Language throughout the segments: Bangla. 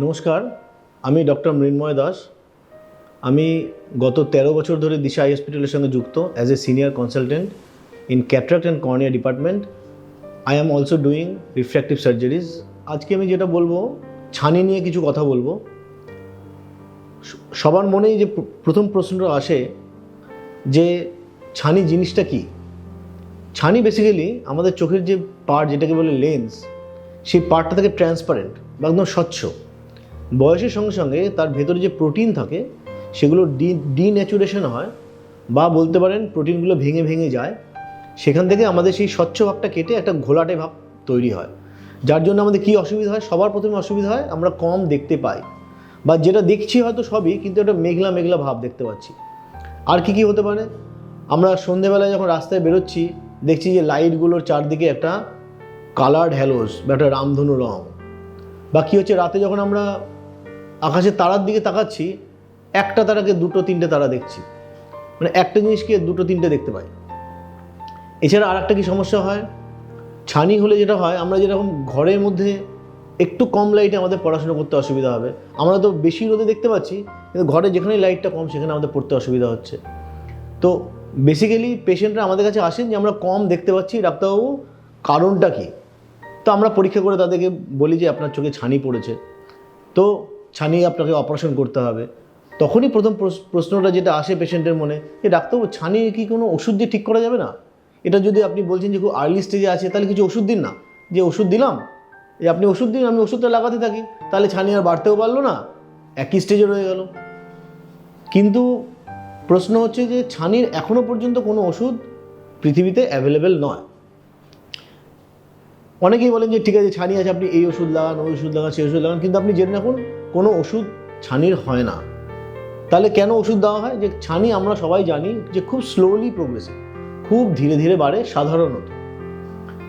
নমস্কার, আমি ডক্টর মৃন্ময় দাস। আমি গত তেরো বছর ধরে দিশা আই হসপিটালের সঙ্গে যুক্ত as a senior consultant in cataract and cornea department I am also doing refractive surgeries আজকে আমি যেটা বলব, ছানি নিয়ে কিছু কথা বলব। সবার মনেই যে প্রথম প্রশ্নটা আসে যে, ছানি জিনিসটা কি? ছানি বেসিক্যালি আমাদের চোখের যে পার্ট যেটাকে বলে লেন্স সেই পার্টটা থাকে ট্রান্সপারেন্ট বা একদম স্বচ্ছ। বয়সের সঙ্গে সঙ্গে তার ভেতরে যে প্রোটিন থাকে, সেগুলো ডি ডিন্যাচুরেশন হয় বা বলতে পারেন প্রোটিনগুলো ভেঙে ভেঙে যায়। সেখান থেকে আমাদের সেই স্বচ্ছ ভাবটা কেটে একটা ঘোলাটে ভাব তৈরি হয়। যার জন্য আমাদের কী অসুবিধা হয়? সবার প্রথমে অসুবিধা হয়, আমরা কম দেখতে পাই। বা যেটা দেখছি হয়তো সবই, কিন্তু একটা মেঘলা মেঘলা ভাব দেখতে পাচ্ছি। আর কি কি হতে পারে? আমরা সন্ধেবেলায় যখন রাস্তায় বেরোচ্ছি, দেখছি যে লাইটগুলোর চারদিকে একটা কালার্ড হ্যালোস বা একটা রামধনু রং। বা কী হচ্ছে, রাতে যখন আমরা আকাশের তারার দিকে তাকাচ্ছি, একটা তারাকে দুটো, তিনটে তারা দেখছি। মানে একটা জিনিসকে দুটো, তিনটে দেখতে পাই। এছাড়া আর একটা কি সমস্যা হয়? ছানি হলে যেটা হয়, আমরা যেরকম ঘরের মধ্যে একটু কম লাইটে আমাদের পড়াশোনা করতে অসুবিধা হবে। আমরা তো বেশি রোদে দেখতে পাচ্ছি, কিন্তু ঘরে যেখানে লাইটটা কম, সেখানে আমাদের পড়তে অসুবিধা হচ্ছে। তো বেসিক্যালি পেশেন্টরা আমাদের কাছে আসেন যে, আমরা কম দেখতে পাচ্ছি, ডাক্তারবাবু, কারণটা কি? তো আমরা পরীক্ষা করে তাদেরকে বলি যে, আপনার চোখে ছানি পড়েছে। তো ছানি আপনাকে অপারেশন করতে হবে। তখনই প্রথম প্রশ- প্রশ্নটা যেটা আসে পেশেন্টের মনে যে ডাক্তারবাবু ছানি কি কোনো ওষুধ দিয়ে ঠিক করা যাবে না? এটা যদি আপনি বলছেন যে খুব আর্লি স্টেজে আছে, তাহলে কিছু ওষুধ দিন না। যে ওষুধ দিলাম যে আপনি ওষুধ দিন, আমি ওষুধটা লাগাতে থাকি। তাহলে ছানি আর বাড়তেও পারল না। একই স্টেজে রয়ে গেল। কিন্তু প্রশ্ন হচ্ছে যে ছানির এখনও পর্যন্ত কোনো ওষুধ পৃথিবীতে অ্যাভেলেবেল নয়। অনেকেই বলেন যে, ঠিক আছে ছানি আছে, আপনি এই ওষুধ লাগান, ওই ওষুধ লাগান, সেই ওষুধ লাগান। কিন্তু আপনি জেনে রাখুন কোনো ওষুধ ছানির হয় না। তাহলে কেন ওষুধ দেওয়া হয়? যে ছানি আমরা সবাই জানি যে খুব স্লোলি প্রোগ্রেসিভ খুব ধীরে ধীরে বাড়ে সাধারণত।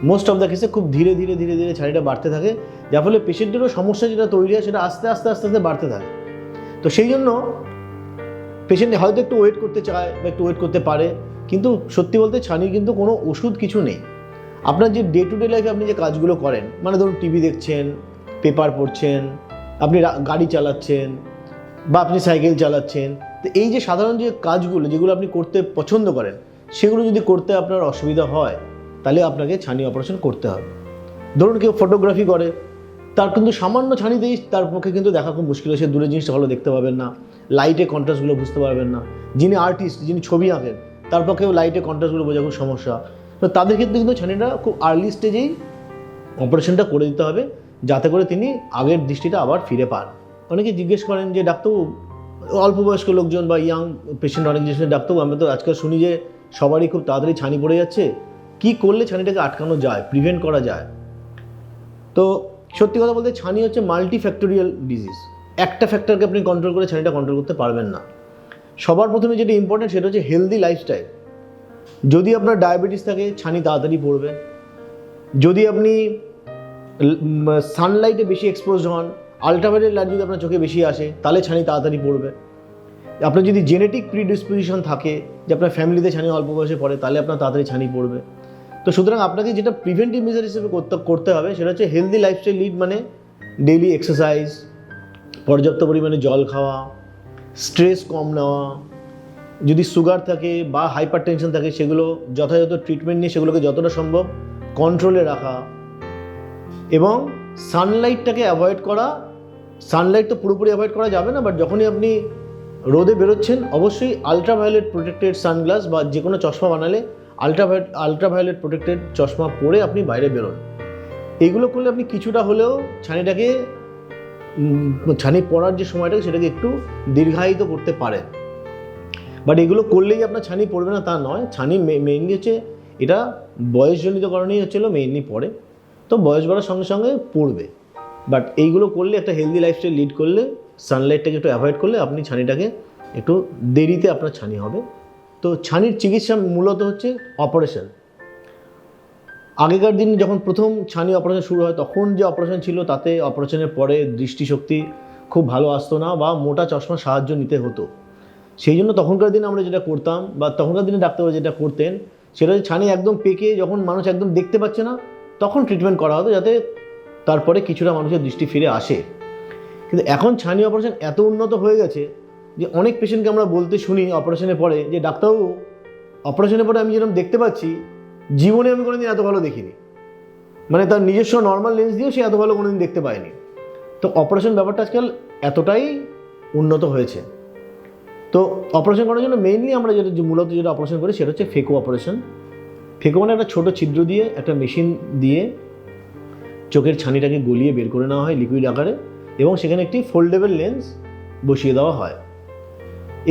মোস্ট অফ দ্য কেসে খুব ধীরে ধীরে ধীরে ধীরে ছানিটা বাড়তে থাকে, যার ফলে পেশেন্টেরও সমস্যা যেটা তৈরি হয় সেটা আস্তে আস্তে আস্তে আস্তে বাড়তে থাকে। তো সেই জন্য পেশেন্ট হয়তো একটু ওয়েট করতে চায় বা একটু ওয়েট করতে পারে, কিন্তু সত্যি বলতে ছানির কিন্তু কোনো ওষুধ কিছু নেই। আপনার যে ডে টু ডে লাইফে আপনি যে কাজগুলো করেন মানে ধরুন টিভি দেখছেন পেপার পড়ছেন আপনি গাড়ি চালাচ্ছেন বা আপনি সাইকেল চালাচ্ছেন, তো এই যে সাধারণ যে কাজগুলো যেগুলো আপনি করতে পছন্দ করেন, সেগুলো যদি করতে আপনার অসুবিধা হয়, তাহলে আপনাকে ছানি অপারেশন করতে হবে। ধরুন কেউ ফটোগ্রাফি করে, তার কিন্তু সামান্য ছানিতেই তার পক্ষে কিন্তু দেখা খুব মুশকিল সে দূরে জিনিসটা ভালো দেখতে পাবেন না লাইটে কন্ট্রাস্টগুলো বুঝতে পারবেন না। যিনি আর্টিস্ট যিনি ছবি আঁকেন, তার পক্ষেও লাইটে কন্ট্রাস্টগুলো বোঝা খুব সমস্যা। তো তাদের ক্ষেত্রে কিন্তু ছানিটা খুব আর্লি স্টেজেই অপারেশনটা করে দিতে হবে। যাতে করে তিনি আগের দৃষ্টিটা আবার ফিরে পান। অনেকে জিজ্ঞেস করেন যে, ডাক্তারবাবু, অল্প বয়স্ক লোকজন বা ইয়াং পেশেন্ট অনেক জিনিস ডাক্তারবাবু, আমরা তো আজকাল শুনি যে সবারই খুব তাড়াতাড়ি ছানি পড়ে যাচ্ছে। কি করলে ছানিটাকে আটকানো যায় প্রিভেন্ট করা যায়? তো সত্যি কথা বলতে ছানি হচ্ছে মাল্টি ফ্যাক্টোরিয়াল ডিজিজ একটা ফ্যাক্টরকে আপনি কন্ট্রোল করে ছানিটা কন্ট্রোল করতে পারবেন না। সবার প্রথমে যেটা ইম্পর্টেন্ট সেটা হচ্ছে হেলদি লাইফস্টাইল যদি আপনার ডায়াবেটিস থাকে, ছানি তাড়াতাড়ি পড়বে। যদি আপনি সানলাইটে বেশি এক্সপোজড হন আলট্রাভায়োলেট লাইট যদি আপনার চোখে বেশি আসে, তাহলে ছানি তাড়াতাড়ি পড়বে। আপনার যদি জেনেটিক প্রিডিসপোজিশন থাকে, যে আপনার ফ্যামিলিতে ছানি অল্প বয়সে পড়ে, তাহলে আপনার তাড়াতাড়ি ছানি পড়বে। তো সুতরাং আপনাকে যেটা প্রিভেন্টিভ মেজার হিসেবে করতে করতে হবে, সেটা হচ্ছে হেলদি লাইফস্টাইল লিড মানে ডেইলি এক্সারসাইজ পর্যাপ্ত পরিমাণে জল খাওয়া স্ট্রেস কম নেওয়া, যদি সুগার থাকে বা হাইপার টেনশন থাকে, সেগুলো যথাযথ ট্রিটমেন্ট নিয়ে সেগুলোকে যতটা সম্ভব কন্ট্রোলে রাখা এবং সানলাইটটাকে অ্যাভয়েড করা সানলাইট তো পুরোপুরি অ্যাভয়েড করা যাবে না বাট যখনই আপনি রোদে বেরোচ্ছেন, অবশ্যই আলট্রাভায়োলেট প্রোটেক্টেড সানগ্লাস বা যে কোনো চশমা বানালে আলট্রাভায়োলেট আলট্রাভায়োলেট প্রোটেক্টেড চশমা পরে আপনি বাইরে বেরোন। এইগুলো করলে আপনি কিছুটা হলেও ছানিটাকে ছানি পড়ার যে সময়টা সেটাকে একটু দীর্ঘায়িত করতে পারেন বাট এগুলো করলেই আপনার ছানি পড়বে না তা নয়, ছানি মেইনলি হচ্ছে এটা বয়সজনিত কারণেই হচ্ছিল মেইনলি পড়ে তো বয়স বাড়ার সঙ্গে সঙ্গে পড়বে। বাট এইগুলো করলে, একটা হেলদি লাইফস্টাইল লিড করলে সানলাইটটাকে একটু অ্যাভয়েড করলে আপনি ছানিটাকে একটু দেরিতে আপনার ছানি হবে। তো ছানির চিকিৎসা মূলত হচ্ছে অপারেশন আগেকার দিন যখন প্রথম ছানি অপারেশন শুরু হয়, তখন যে অপারেশন ছিল, তাতে অপারেশনের পরে দৃষ্টিশক্তি খুব ভালো আসতো না বা মোটা চশমার সাহায্য নিতে হতো। সেই জন্য তখনকার দিনে আমরা যেটা করতাম বা তখনকার দিনে ডাক্তারবাবু যেটা করতেন, সেটা হচ্ছে ছানি একদম পেকে, যখন মানুষ একদম দেখতে পাচ্ছে না তখন ট্রিটমেন্ট করা হতো যাতে তারপরে কিছুটা মানুষের দৃষ্টি ফিরে আসে। কিন্তু এখন ছানি অপারেশন এত উন্নত হয়ে গেছে যে অনেক পেশেন্টকে আমরা বলতে শুনি অপারেশনের পরে যে, ডাক্তারবাবু অপারেশনের পরে আমি যেরকম দেখতে পাচ্ছি, জীবনে আমি কোনোদিন এত ভালো দেখিনি। মানে তার নিজস্ব নর্মাল লেন্স দিয়েও সে এত ভালো কোনোদিন দেখতে পায়নি। তো অপারেশন ব্যাপারটা আজকাল এতটাই উন্নত হয়েছে। তো অপারেশন করার জন্য মেইনলি আমরা যেটা মূলত যেটা অপারেশন করি সেটা হচ্ছে ফেকো অপারেশন ফেকো মানে একটা ছোটো ছিদ্র দিয়ে, একটা মেশিন দিয়ে চোখের ছানিটাকে গলিয়ে বের করে নেওয়া হয় লিকুইড আকারে এবং সেখানে একটি ফোল্ডেবল লেন্স বসিয়ে দেওয়া হয়।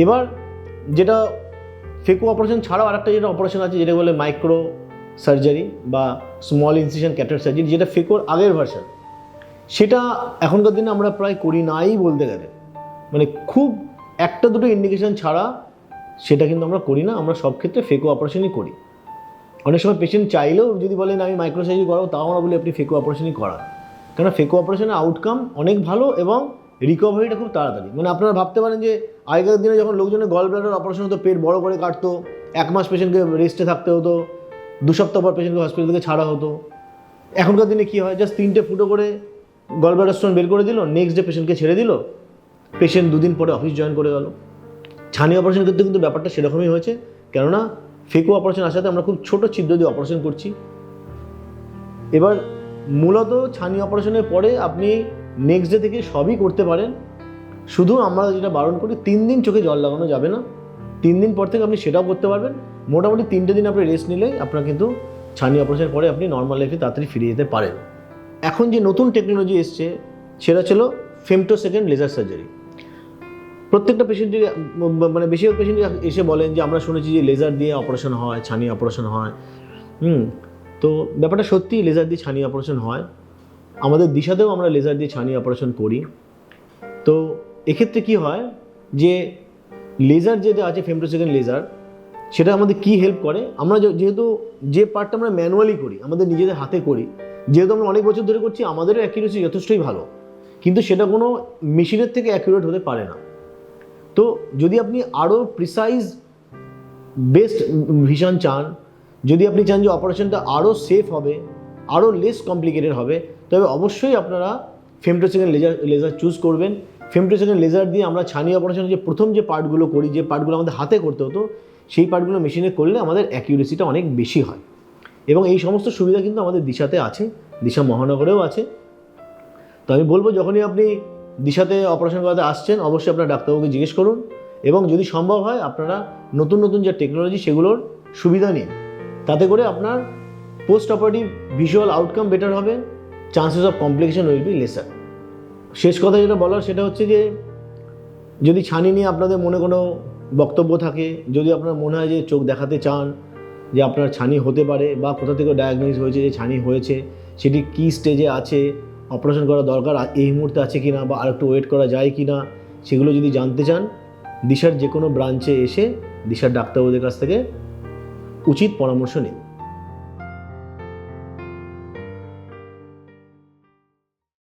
এবার যেটা ফেকো অপারেশন ছাড়াও আরেকটা যেটা অপারেশন আছে যেটা বলে মাইক্রো সার্জারি বা স্মল ইনসিশন ক্যাটার সার্জারি যেটা ফেকোর আগের ভার্সন সেটা এখনকার দিনে আমরা প্রায় করি নাই বলতে গেলে। মানে খুব একটা দুটো ইন্ডিকেশন ছাড়া সেটা কিন্তু আমরা করি না, আমরা সব ক্ষেত্রে ফেকো অপারেশনই করি। অনেক সময় পেশেন্ট চাইলেও যদি বলেন, আমি মাইক্রো সার্জারি করাবো, তাও আমরা বলি, আপনি ফেকো অপারেশনই করান। কেন ফেকো অপারেশনের আউটকাম অনেক ভালো এবং রিকভারিটা খুব তাড়াতাড়ি। মানে আপনারা ভাবতে পারেন যে, আগেকার দিনে যখন লোকজনের গল ব্লাডার অপারেশন হতো, পেট বড় করে কাটতো, এক মাস পেশেন্টকে রেস্টে থাকতে হতো, দু সপ্তাহ পর পেশেন্টকে হসপিটাল থেকে ছাড়া হতো। এখনকার দিনে কী হয় জাস্ট তিনটে ফুটো করে গল ব্লাডার স্টোন বের করে দিল নেক্সট ডে পেশেন্টকে ছেড়ে দিল পেশেন্ট দুদিন পরে অফিস জয়েন করে গেল। ছানি অপারেশন করতে কিন্তু ব্যাপারটা সেরকমই হয়েছে, কেননা ফেকো অপারেশন আসাতে আমরা খুব ছোট ছিদ্র দিয়ে অপারেশন করছি। এবার মূলত ছানি অপারেশনের পরে আপনি নেক্সট ডে থেকে সবই করতে পারেন। শুধু আমরা যেটা বারণ করি, তিন দিন চোখে জল লাগানো যাবে না। তিন দিন পর থেকে আপনি সেটাও করতে পারবেন। মোটামুটি তিনটে দিন আপনি রেস্ট নিলেই আপনার কিন্তু ছানি অপারেশনের পরে আপনি নর্মাল লাইফে তাড়াতাড়ি ফিরে যেতে পারেন। এখন যে নতুন টেকনোলজি এসছে, সেটা ছিল ফেমটো সেকেন্ড লেজার সার্জারি প্রত্যেকটা পেশেন্টের মানে বেশিরভাগ পেশেন্ট এসে বলেন যে, আমরা শুনেছি যে লেজার দিয়ে অপারেশন হয়, ছানি অপারেশন হয়। হুম, তো ব্যাপারটা সত্যি লেজার দিয়ে ছানি অপারেশন হয়। আমাদের দিশাতেও আমরা লেজার দিয়ে ছানি অপারেশন করি। তো এক্ষেত্রে কি হয় যে লেজার যেটা আছে ফেমটো সেকেন্ড লেজার সেটা আমাদের কি হেল্প করে? আমরা যেহেতু যে পার্টটা আমরা ম্যানুয়ালি করি, আমাদের নিজেদের হাতে করি, যেহেতু আমরা অনেক বছর ধরে করছি, আমাদেরও অ্যাকিউরেসি যথেষ্টই ভালো। কিন্তু সেটা কোনো মেশিনের থেকে অ্যাকিউরেট হতে পারে না। তো যদি আপনি আরও প্রিসাইজ বেস্ট ভিশন চান, যদি আপনি চান যে অপারেশনটা আরও সেফ হবে আরও লেস কমপ্লিকেটেড হবে, তবে অবশ্যই আপনারা femto second laser laser choose করবেন। ফেমটো সেকেন্ড লেজার দিয়ে আমরা ছানি অপারেশনের যে প্রথম যে পার্টগুলো করি, যে পার্টগুলো আমাদের হাতে করতে হতো, সেই পার্টগুলো মেশিনে করলে আমাদের অ্যাকিউরেসিটা অনেক বেশি হয়। এবং এই সমস্ত সুবিধা কিন্তু আমাদের দিশাতে আছে, দিশা মহানগরেও আছে। তো আমি বলব, যখনই আপনি দিশাতে অপারেশন করাতে আসছেন, অবশ্যই আপনার ডাক্তারবাবুকে জিজ্ঞেস করুন এবং যদি সম্ভব হয় আপনারা নতুন নতুন যে টেকনোলজি সেগুলোর সুবিধা নিন। তাতে করে আপনার post operative visual outcome better হবে chances of complication will be lesser শেষ কথা যেটা বলার সেটা হচ্ছে যে, যদি ছানি নিয়ে আপনাদের মনে কোনো বক্তব্য থাকে, যদি আপনার মনে হয় যে চোখ দেখাতে চান, যে আপনার ছানি হতে পারে বা কোথা থেকে ডায়াগনোজ হয়েছে যে ছানি হয়েছে, সেটি কী স্টেজে আছে অপারেশন করা দরকার এই মুহূর্তে আছে কি না বা আরেকটু ওয়েট করা যায় কি না সেগুলো যদি জানতে চান, দিশার যে কোনো ব্রাঞ্চে এসে দিশার ডাক্তারবাবুদের কাছ থেকে উচিত পরামর্শ নিন।